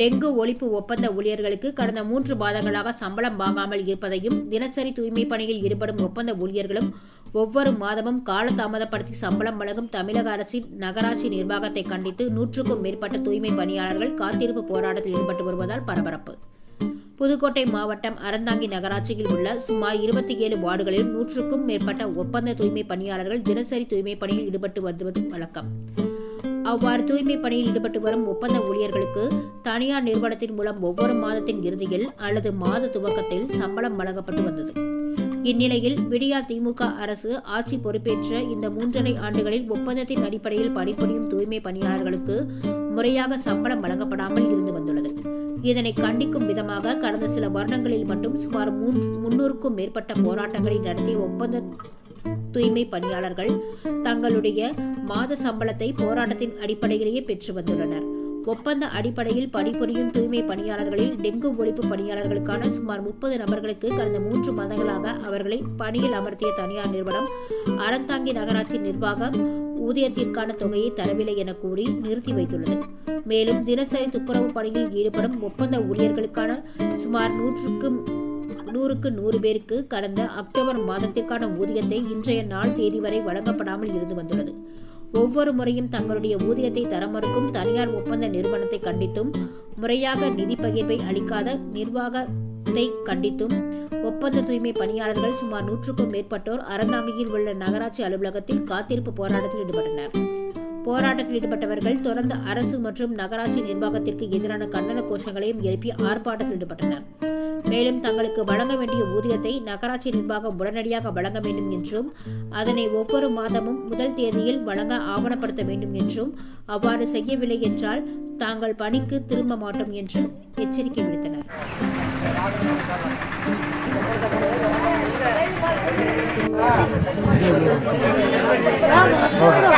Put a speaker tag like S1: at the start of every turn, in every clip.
S1: Dengue ஒழிப்பு ஒப்பந்த ஊழியர்களுக்கு கடந்த மூன்று மாதங்களாக சம்பளம் வாங்காமல் இருப்பதையும் தினசரி தூய்மை பணியில் ஈடுபடும் ஒப்பந்த ஊழியர்களும் ஒவ்வொரு மாதமும் காலதாமதப்படுத்தி சம்பளம் வழங்கும் தமிழக அரசின் நகராட்சி நிர்வாகத்தை கண்டித்து நூற்றுக்கும் மேற்பட்ட தூய்மை பணியாளர்கள் காத்திருப்பு போராட்டத்தில் ஈடுபட்டு வருவதால் பரபரப்பு. புதுக்கோட்டை மாவட்டம் அறந்தாங்கி நகராட்சியில் உள்ள சுமார் இருபத்தி ஏழு வார்டுகளில் நூற்றுக்கும் மேற்பட்ட ஒப்பந்த தூய்மை பணியாளர்கள் தினசரி தூய்மை பணியில் ஈடுபட்டு வருவது வழக்கம். அவ்வாறு தூய்மை பணியில் ஈடுபட்டு வரும் ஒப்பந்த ஊழியர்களுக்கு தனியார் நிறுவனத்தின் மூலம் ஒவ்வொரு மாதத்தின் இறுதியில் அல்லது மாத துவக்கத்தில் சம்பளம் வழங்கப்பட்டு வந்தது. இந்நிலையில் விடியா திமுக அரசு ஆட்சி பொறுப்பேற்ற இந்த மூன்றரை ஆண்டுகளில் ஒப்பந்தத்தின் அடிப்படையில் பணிபுரியும் தூய்மை பணியாளர்களுக்கு முறையாக சம்பளம் வழங்கப்படாமல் இருந்து வந்துள்ளது. இதனை கண்டிக்கும் விதமாக கடந்த சில வருடங்களில் மட்டும் சுமார் முன்னூறுக்கும் மேற்பட்ட போராட்டங்களை நடத்திய ஒப்பந்த தூய்மை பணியாளர்கள் தங்களுடைய மாத சம்பளத்தை போராட்டத்தின் அடிப்படையிலேயே பெற்று வந்துள்ளனர். ஒப்பந்த அடிப்படையில் பணிபுரியும் தூய்மை பணியாளர்களில் டெங்கு ஒழிப்பு பணியாளர்களுக்கான சுமார் முப்பது நபர்களுக்கு கடந்த மூன்று மாதங்களாக அவர்களை பணியில் அமர்த்திய தனியார் நிறுவனம் அறந்தாங்கி நகராட்சி நிர்வாகம் ஊதியத்திற்கான தொகையை தரவில்லை என கூறி நிறுத்தி வைத்துள்ளது. மேலும் தினசரி துப்புரவு பணியில் ஈடுபடும் ஒப்பந்த ஊழியர்களுக்கான சுமார் நூற்றுக்கும் நூறுக்கு நூறு பேருக்கு கடந்த அக்டோபர் மாதத்திற்கான ஊதியத்தை இன்றைய நாள் தேதி வரை வழங்கப்படாமல் இருந்து வந்துள்ளது. ஒவ்வொரு முறையும் தங்களுடைய ஊதியத்தை தர மறுக்கும் தனியார் ஒப்பந்த நிறுவனத்தை கண்டித்தும் முறையாக நிதி பகிர்வை அளிக்காத நிர்வாகத்தை கண்டித்தும் ஒப்பந்த தூய்மை பணியாளர்கள் சுமார் நூற்றுக்கும் மேற்பட்டோர் அறந்தாங்கியில் உள்ள நகராட்சி அலுவலகத்தில் காத்திருப்பு போராட்டத்தில் ஈடுபட்டனர். போராட்டத்தில் ஈடுபட்டவர்கள் தொடர்ந்து அரசு மற்றும் நகராட்சி நிர்வாகத்திற்கு எதிரான கண்டன கோஷங்களையும் எழுப்பி ஆர்ப்பாட்டத்தில் ஈடுபட்டனர். மேலும் தங்களுக்கு வழங்க வேண்டிய ஊதியத்தை நகராட்சி நிர்வாகம் உடனடியாக வழங்க வேண்டும் என்றும் அதனை ஒவ்வொரு மாதமும் முதல் தேதியில் வழங்க ஆவணப்படுத்த வேண்டும் என்றும் அவ்வாறு செய்யவில்லை என்றால் தாங்கள் பணிக்கு திரும்ப மாட்டோம் என்று எச்சரிக்கை விடுத்தனர்.
S2: காத்திருப்பு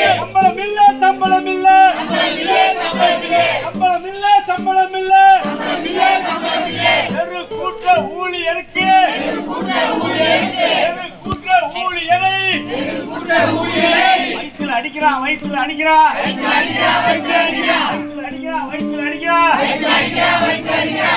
S2: சம்பளம் இல்ல சம்பளம் இல்ல சம்பளம் இல்ல சம்பளம் இல்ல தெரு கூட்ட ஊழியருக்கு கூட்ட ஊழியரை வயிற்றுல அடிக்கிறான் வயிற்றுல அடிக்கிறான் வயிற்றுல அடிக்கிறான் வயிற்றுல அடிக்கிறான் ஐயையோ ஐயையோ ஐயையோ